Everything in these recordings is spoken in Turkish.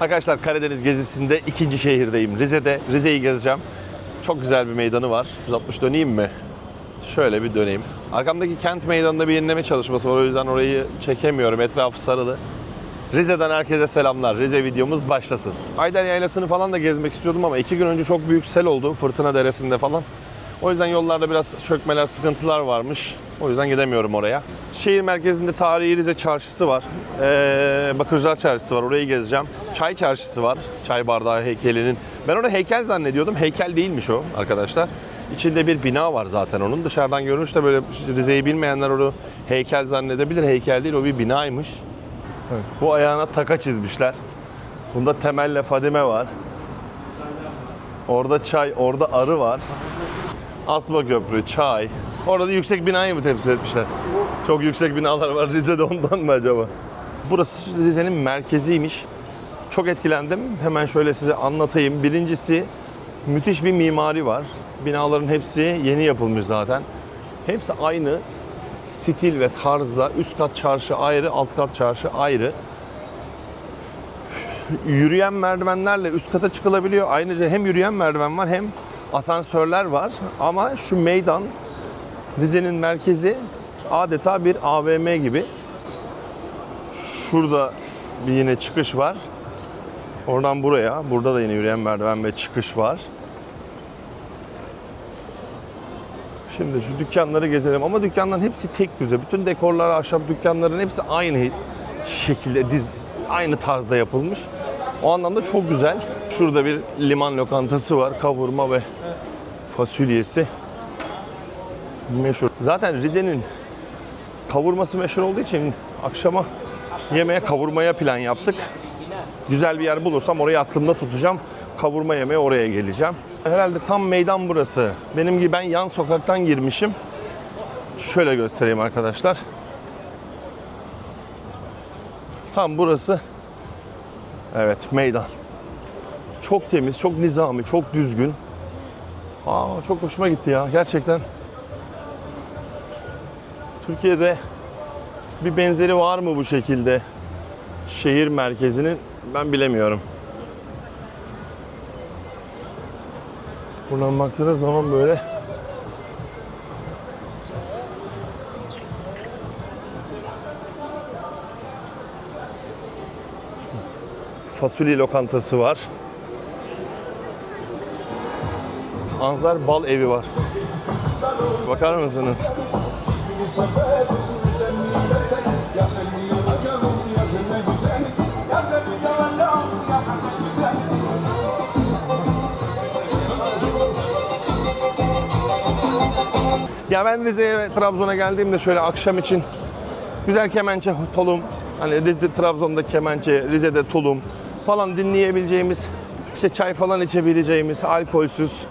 Arkadaşlar Karadeniz gezisinde ikinci şehirdeyim. Rize'de. Rize'yi gezeceğim. Çok güzel bir meydanı var. 160 döneyim mi? Şöyle bir döneyim. Arkamdaki kent meydanında bir yenileme çalışması var. O yüzden orayı çekemiyorum. Etrafı sarılı. Rize'den herkese selamlar. Rize videomuz başlasın. Ayder Yaylası'nı falan da gezmek istiyordum ama iki gün önce çok büyük sel oldu. Fırtına Deresi'nde falan. O yüzden yollarda biraz çökmeler, sıkıntılar varmış. O yüzden gidemiyorum oraya. Şehir merkezinde tarihi Rize çarşısı var. Ee, Bakırcılar çarşısı var. Orayı gezeceğim. Çay çarşısı var. Çay bardağı heykelinin. Ben onu heykel zannediyordum. Heykel değilmiş o arkadaşlar. İçinde bir bina var zaten onun. Dışarıdan görünüşte böyle Rize'yi bilmeyenler onu heykel zannedebilir. Heykel değil o bir binaymış. Bu ayağına taka çizmişler. Bunda Temel'le Fadime var. Orada çay, orada arı var. Asma Köprü, çay. Orada yüksek binayı mı temsil etmişler? Çok yüksek binalar var Rize'de ondan mı acaba? Burası Rize'nin merkeziymiş. Çok etkilendim. Hemen şöyle size anlatayım. Birincisi müthiş bir mimari var. Binaların hepsi yeni yapılmış zaten. Hepsi aynı stil ve tarzda. Üst kat çarşı ayrı, alt kat çarşı ayrı. Yürüyen merdivenlerle üst kata çıkılabiliyor. Ayrıca hem yürüyen merdiven var hem asansörler var. Ama şu meydan Rize'nin merkezi adeta bir AVM gibi. Şurada bir yine çıkış var. Oradan buraya. Burada da yine yürüyen merdiven ve çıkış var. Şimdi şu dükkanları gezelim ama dükkanların hepsi tek düze. Bütün dekorlar, ahşap dükkanların hepsi aynı şekilde, diz, diz, aynı tarzda yapılmış. O anlamda çok güzel. Şurada bir liman lokantası var. Kavurma ve fasulyesi meşhur. Zaten Rize'nin kavurması meşhur olduğu için akşama yemeğe kavurmaya plan yaptık. Güzel bir yer bulursam orayı aklımda tutacağım. Kavurma yemeye oraya geleceğim. Herhalde tam meydan burası. Benim gibi ben yan sokaktan girmişim. Şöyle göstereyim arkadaşlar. Tam burası. Evet meydan. Çok temiz, çok nizami, çok düzgün. Aa, çok hoşuma gitti ya gerçekten. Türkiye'de bir benzeri var mı bu şekilde? Şehir merkezinin ben bilemiyorum. Buradan baktığınız zaman böyle fasulye lokantası var. Anzar bal evi var. Bakar mısınız? Ya ben Rize'ye ve Trabzon'a geldiğimde şöyle akşam için güzel kemençe, tulum, hani Rize'de, Trabzon'da kemençe, Rize'de tulum falan dinleyebileceğimiz, işte çay falan içebileceğimiz, alkolsüz,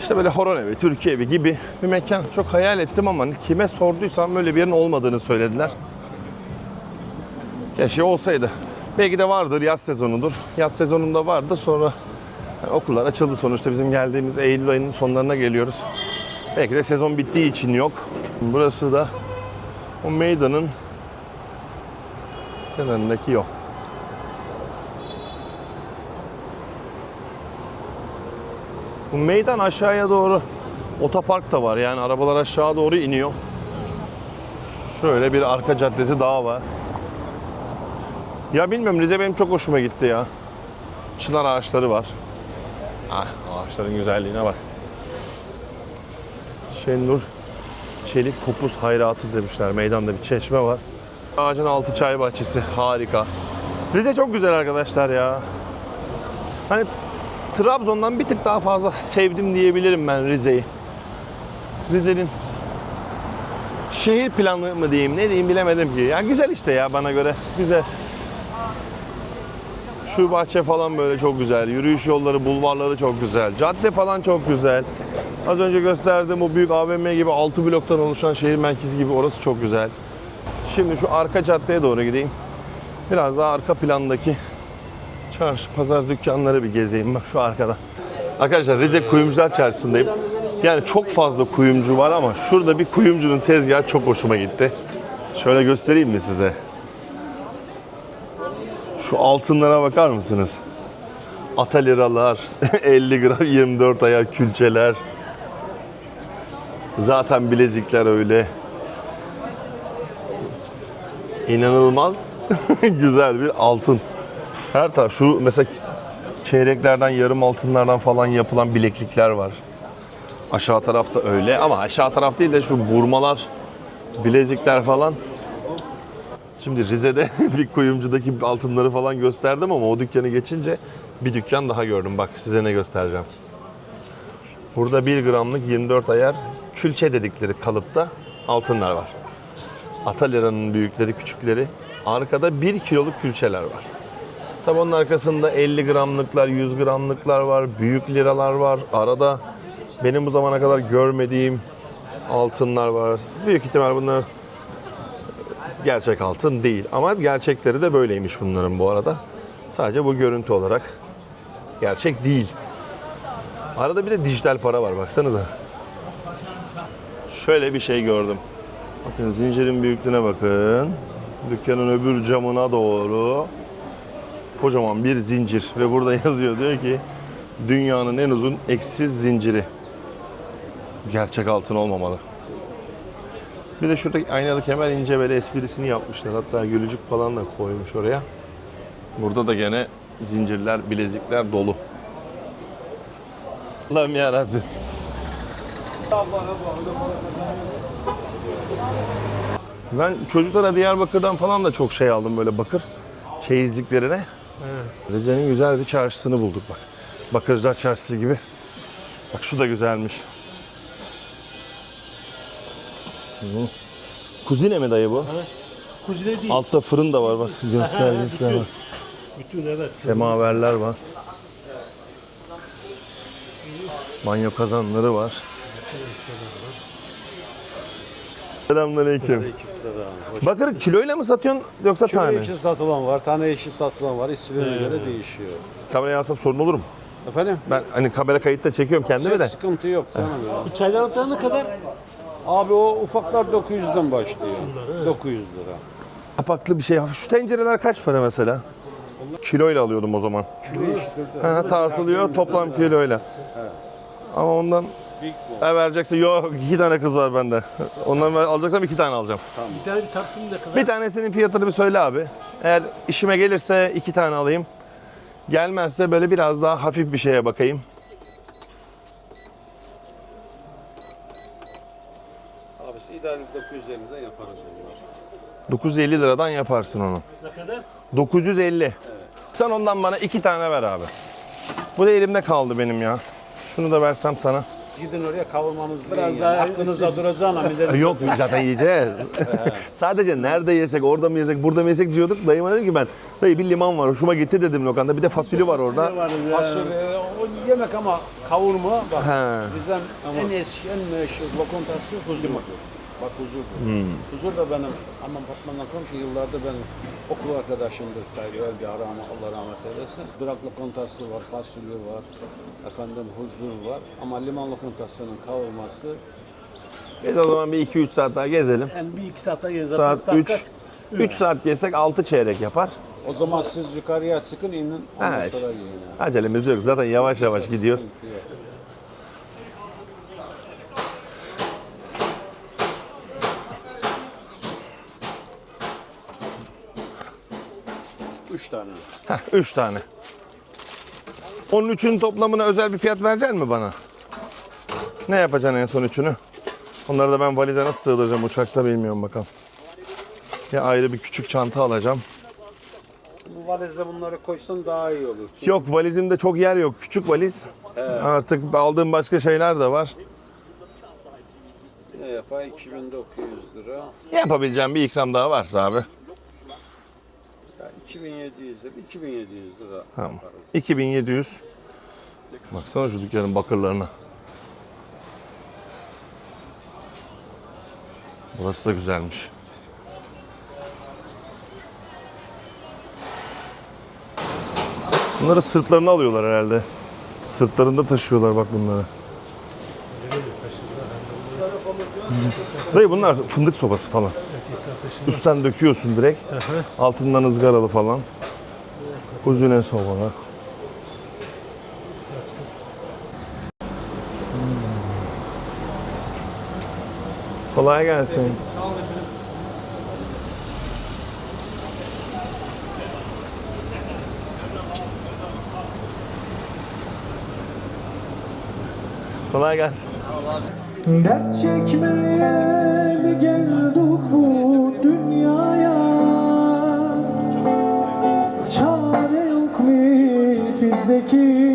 işte böyle horon evi, Türkiye evi gibi bir mekan çok hayal ettim ama kime sorduysam böyle bir yerin olmadığını söylediler. Keşke olsaydı. Belki de vardır yaz sezonudur. Yaz sezonunda vardı sonra yani okullar açıldı sonuçta bizim geldiğimiz Eylül ayının sonlarına geliyoruz. Belki de sezon bittiği için yok. Burası da o meydanın kenarındaki yol. Bu meydan aşağıya doğru otopark da var. Yani arabalar aşağı doğru iniyor. Şöyle bir arka caddesi daha var. Ya bilmiyorum Rize benim çok hoşuma gitti ya. Çınar ağaçları var. Ah ağaçların güzelliğine bak. Şenur Çelik Kopuz Hayratı demişler. Meydanda bir çeşme var. Ağacın altı çay bahçesi harika. Rize çok güzel arkadaşlar ya. Hani Trabzon'dan bir tık daha fazla sevdim diyebilirim ben Rize'yi. Rize'nin şehir planı mı diyeyim ne diyeyim bilemedim ki. Ya güzel işte ya bana göre güzel. Şu bahçe falan böyle çok güzel. Yürüyüş yolları, bulvarları çok güzel. Cadde falan çok güzel. Az önce gösterdiğim o büyük AVM gibi 6 bloktan oluşan şehir merkezi gibi orası çok güzel. Şimdi şu arka caddeye doğru gideyim. Biraz daha arka plandaki çarşı, pazar dükkanları bir gezeyim. Bak şu arkada. Arkadaşlar Rize Kuyumcular Çarşısı'ndayım. Yani çok fazla kuyumcu var ama şurada bir kuyumcunun tezgahı çok hoşuma gitti. Şöyle göstereyim mi size? Şu altınlara bakar mısınız? Ata liralar, 50 gram 24 ayar külçeler. Zaten bilezikler öyle. İnanılmaz güzel bir altın. Her taraf şu mesela çeyreklerden, yarım altınlardan falan yapılan bileklikler var. Aşağı tarafta öyle ama aşağı taraf değil de şu burmalar, bilezikler falan. Şimdi Rize'de bir kuyumcudaki altınları falan gösterdim ama o dükkanı geçince bir dükkan daha gördüm. Bak size ne göstereceğim. Burada 1 gramlık 24 ayar külçe dedikleri kalıpta altınlar var. Atalya'nın büyükleri, küçükleri. Arkada 1 kiloluk külçeler var. Tabi onun arkasında 50 gramlıklar, 100 gramlıklar var, büyük liralar var. Arada benim bu zamana kadar görmediğim altınlar var. Büyük ihtimal bunlar gerçek altın değil. Ama gerçekleri de böyleymiş bunların bu arada. Sadece bu görüntü olarak gerçek değil. Arada bir de dijital para var baksanıza. Şöyle bir şey gördüm. Bakın zincirin büyüklüğüne bakın. Dükkanın öbür camına doğru kocaman bir zincir ve burada yazıyor diyor ki dünyanın en uzun eksiz zinciri. Gerçek altın olmamalı. Bir de şuradaki aynalı kemer ince böyle esprisini yapmışlar. Hatta gülücük falan da koymuş oraya. Burada da gene zincirler, bilezikler dolu. Allah'ım yarabbim. Ben çocuklara Diyarbakır'dan falan da çok şey aldım böyle bakır çeyizliklerine. Rize'nin güzel bir çarşısını bulduk bak. Bakırcılar Çarşısı gibi. Bak şu da güzelmiş. Kuzine mi dayı bu? Kuzine değil. Altta fırın da var bak göstergesi var. Bütün evet. Semaverler var. Banyo kazanları var. Selamünaleyküm. Aleykümselam. Hoş Bakır kiloyla mı satıyorsun yoksa Kilo tane? için satılan var, tane için satılan var. İsimlerine göre değişiyor. Kameraya alsam sorun olur mu? Efendim? Ben hani kamera kayıtta çekiyorum kendimi de. Sıkıntı yok canım ya. Çaydanlıklar ne kadar? Abi o ufaklar 900'den başlıyor. 900 lira. Kapaklı bir şey. Şu tencereler kaç para mesela? Kiloyla alıyordum o zaman. Kilo işte. Ha, tartılıyor toplam kiloyla. Ama ondan Big e, verecekse yok iki tane kız var bende. Ondan ben alacaksam iki tane alacağım. Bir tane bir taksim ne kadar? Bir tanesinin fiyatını bir söyle abi. Eğer işime gelirse iki tane alayım. Gelmezse böyle biraz daha hafif bir şeye bakayım. Abisi ideal 950'den yaparız onlar. 950 liradan yaparsın onu. Ne kadar? 950. Sen ondan bana iki tane ver abi. Bu da elimde kaldı benim ya. Şunu da versem sana. Gidin oraya kavurmanız Biraz Biraz daha Aklınıza duracağına E, millet. Yok zaten yiyeceğiz. Sadece nerede yesek, orada mı yesek, burada mı yesek diyorduk. Dayıma dedim ki ben, dayı bir liman var, hoşuma gitti dedim lokanda. Bir de fasulye var orada. Fasulye, o yemek ama kavurma bak He. bizden en eski en meşhur lokantası huzurdur. Bak huzurdur. Huzur da benim aman Batman'dan komşu yıllarda benim okul arkadaşımdır sayılıyor. Öyle bir ara ama Allah rahmet eylesin. Durak lokantası var, fasulye var, efendim huzur var. Ama liman lokantasının kavurması Biz o zaman bir 2-3 saat daha gezelim. Yani bir iki saatte gezeriz. Saat 3. kaç? 3 saat gezsek 6 çeyrek yapar. o zaman siz yukarıya çıkın inin ondan Ha sonra işte. yiyin. Acelemiz yok. Zaten yavaş yavaş gidiyoruz. Üç tane. Heh, 3 tane. Onun üçün toplamına özel bir fiyat verecek mi bana? Ne yapacaksın en son üçünü? Onları da ben valize nasıl sığdıracağım uçakta bilmiyorum bakalım. Ya ayrı bir küçük çanta alacağım. Bu valize bunları koysan daha iyi olur. Çünkü Yok valizimde çok yer yok. Küçük valiz. Artık aldığım başka şeyler de var. ne yapar? 2900 lira. Yapabileceğim bir ikram daha varsa abi. Ya 2700 lira, 2700 lira. Tamam. 2700. Baksana şu dükkanın bakırlarına. Burası da güzelmiş. Bunları sırtlarına alıyorlar herhalde. Sırtlarında taşıyorlar bak bunları. Dayı bunlar fındık sobası falan. Üstten döküyorsun direkt. Altından ızgaralı falan. Kuzine sobalar. Kolay gelsin. Kolay gelsin. Dert çekmeye mi geldik que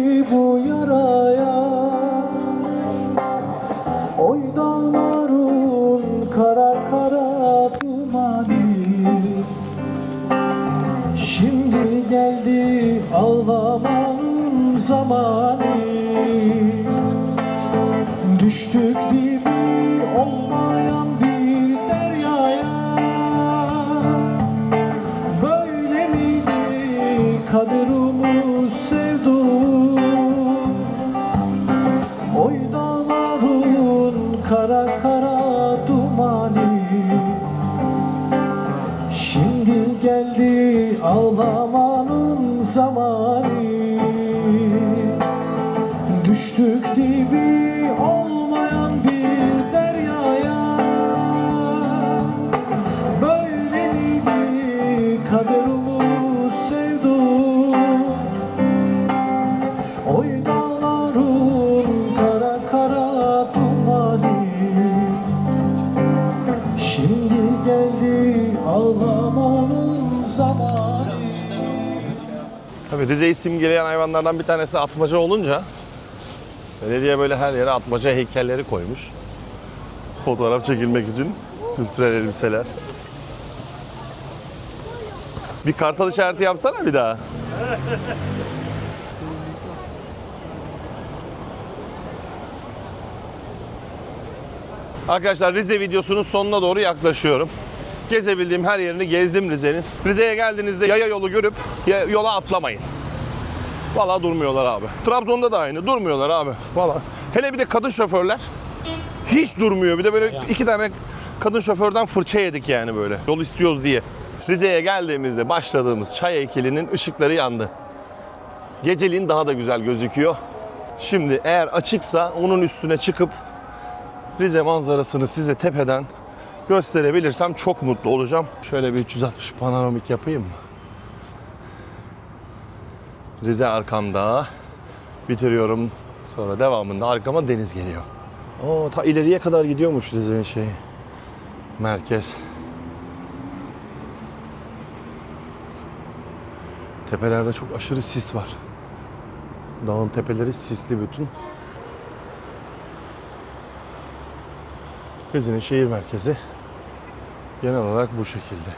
Tabii Rize'yi simgeleyen hayvanlardan bir tanesi de atmaca olunca belediye böyle her yere atmaca heykelleri koymuş. Fotoğraf çekilmek için kültürel elbiseler. Bir kartal işareti yapsana bir daha. Arkadaşlar Rize videosunun sonuna doğru yaklaşıyorum. Gezebildiğim her yerini gezdim Rize'nin. Rize'ye geldiğinizde yaya yolu görüp yola atlamayın. Valla durmuyorlar abi. Trabzon'da da aynı. Durmuyorlar abi. Valla. Hele bir de kadın şoförler hiç durmuyor. Bir de böyle iki tane kadın şoförden fırça yedik yani böyle. Yol istiyoruz diye. Rize'ye geldiğimizde başladığımız çay heykelinin ışıkları yandı. Geceliğin daha da güzel gözüküyor. Şimdi eğer açıksa onun üstüne çıkıp Rize manzarasını size tepeden gösterebilirsem çok mutlu olacağım. Şöyle bir 360 panoramik yapayım mı? Rize arkamda. Bitiriyorum. Sonra devamında arkama deniz geliyor. Oo, ta ileriye kadar gidiyormuş Rize'nin şeyi. Merkez. Tepelerde çok aşırı sis var. Dağın tepeleri sisli bütün. Rize'nin şehir merkezi genel olarak bu şekilde.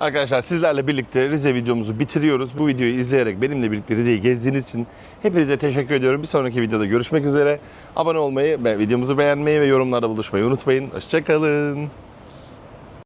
Arkadaşlar sizlerle birlikte Rize videomuzu bitiriyoruz. Bu videoyu izleyerek benimle birlikte Rize'yi gezdiğiniz için hepinize teşekkür ediyorum. Bir sonraki videoda görüşmek üzere. Abone olmayı videomuzu beğenmeyi ve yorumlarda buluşmayı unutmayın. Hoşçakalın.